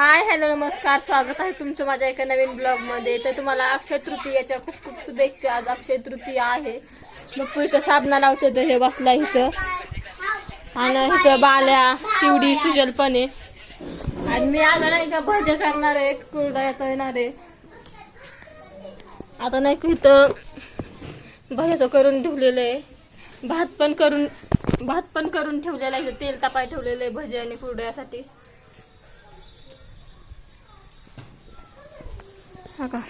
Hi hello नमस्कार स्वागत आहे तुमचं माझ्या एका नवीन ब्लॉगमध्ये तर तुम्हाला अक्षय तृतीयाच्या खूप खूप शुभेच्छा. आज अक्षय तृतीया आहे. मग पुढे साबणा लावते तर हे बसला इथं. आणि इथं बाल्या पिवडी सुजल पण आहे. आणि मी आता नाही का भजे करणार आहे कुरडा येता येणार आहे. आता नाही का इथं भज्याचं करून ठेवलेलं आहे. भात पण करून भात पण करून ठेवलेला आहे. तेल तापाय ठेवलेलं आहे भजे आणि कुरड्यासाठी. हा का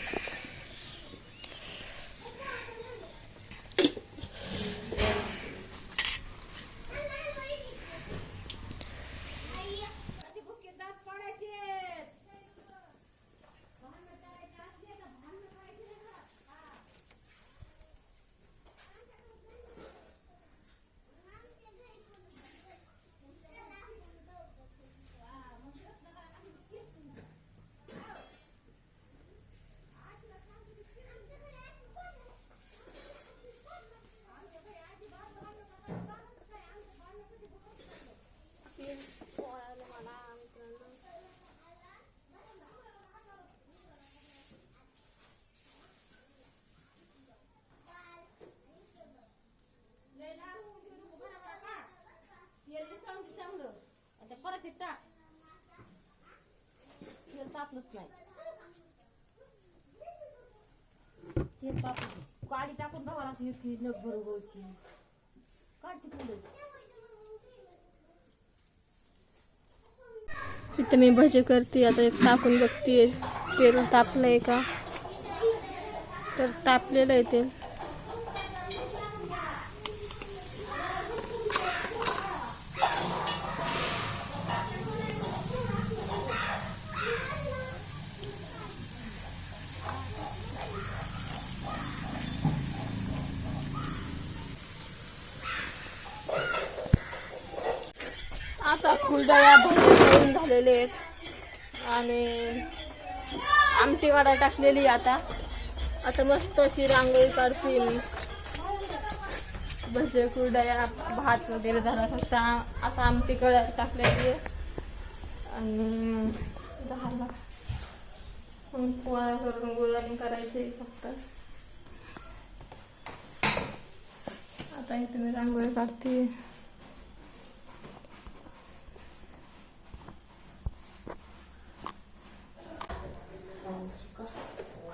परत टाक तेल तापलंच नाही. तेल तापलं गाडी टाकून भावाला ती नग भरू गवची काढते पुढे इथं मी भजे करते आता एक टाकून बघते. तेल तापलंय का? तर तापलेलं आहे तेल. आता कुरडया भजे झालेले आहेत. आणि आमटी वाडा टाकलेली आता. आता मस्त अशी रांगोळी काढते मी. भजे कुरडया भात वगैरे झाला फक्त आता आमटी कड टाकलेली आहे. आणि झाला. मग पोळ्या करून गुळाने करायची फक्त. आता इथे मी रांगोळी काढते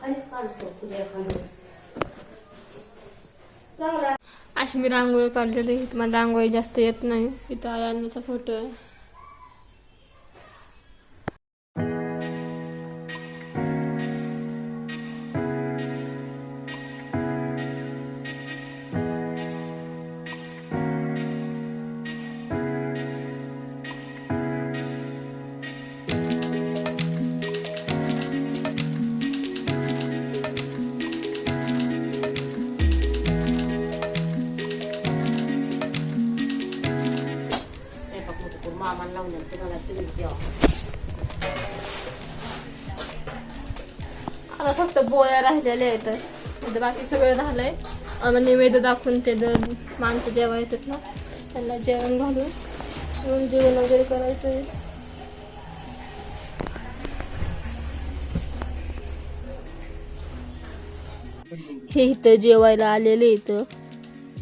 खालीच काढतो पुढे खाली अशी मी रांगोळी काढलेली इथं मला रांगोळी जास्त येत नाही. इथं आयांचा फोटो आहे. द्या आता फक्त बोया राहिलेल्या आहेत बाकी सगळं झालंय आम्हाला निवेद दाखवून ते जर माणसं जेव्हा येतात ना त्यांना जेवण घालून जेवण जेवण वगैरे करायचं आहे हे इथं जेवायला आलेले इथं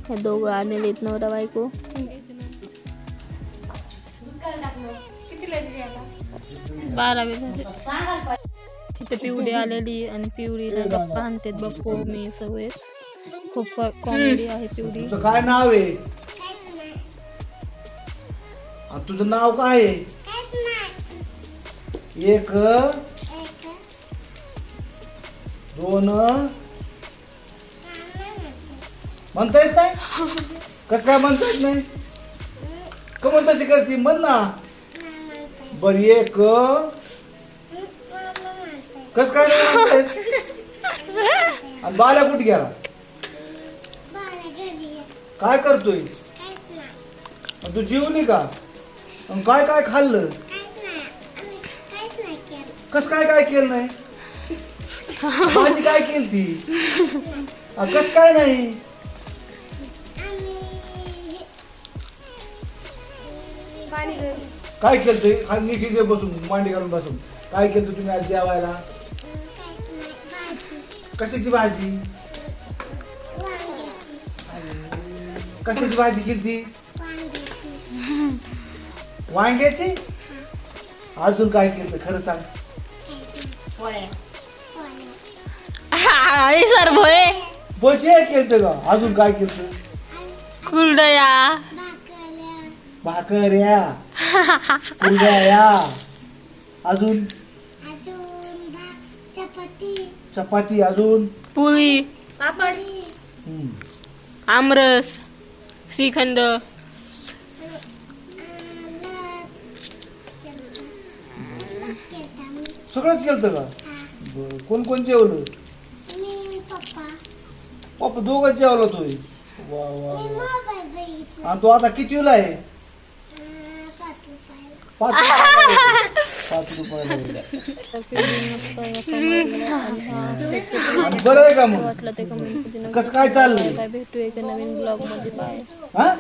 ह्या दोघं आलेले आहेत नवरा बायको बारावी झाले. तिथे पिवडी आलेली आणि पिवडीला गप्पा आणतात बप्पू मी सवय खूप कॉमेडी आहे पिवडी काय नाव आहे? तुझं नाव काय आहे? एक दोन. म्हणता येत नाही? कस काय म्हणता येत नाही? का म्हणता तशी करते म्हण ना. बर एक कस काय आणि बाल्या कुठे गेला? काय करतोय? तू जीवली का? काय काय खाल्लं? कस काय काय केलं नाही? भाजी काय केली ती? कस काय नाही? काय केलं हा नीट इथे बसून मांडी घालून बसून. काय केलं तुम्ही आज जेवायला? कशाची भाजी? कशाची भाजी केली वांग्याची? अजून काय केलं खरं सांग. सर भोय बचे केलं का अजून काय केलं कुरडया. भाकऱ्या. कुरड्या अजून? चपाती अजून? पोळी हम्म. आमरस श्रीखंड. सगळंच केलं का? बरं. कोण कोण जेवलं? पप्पा दोघं जेवला तू वा वा वा. आणि तो आता कितीला आहे? पाच रुपयाला. पाच रुपयाला आणि बरं आहे का मग? वाटलं ते कमेंट कसं काय चाललंय? काय भेटू एका नवीन ब्लॉगमध्ये? बाय. हा?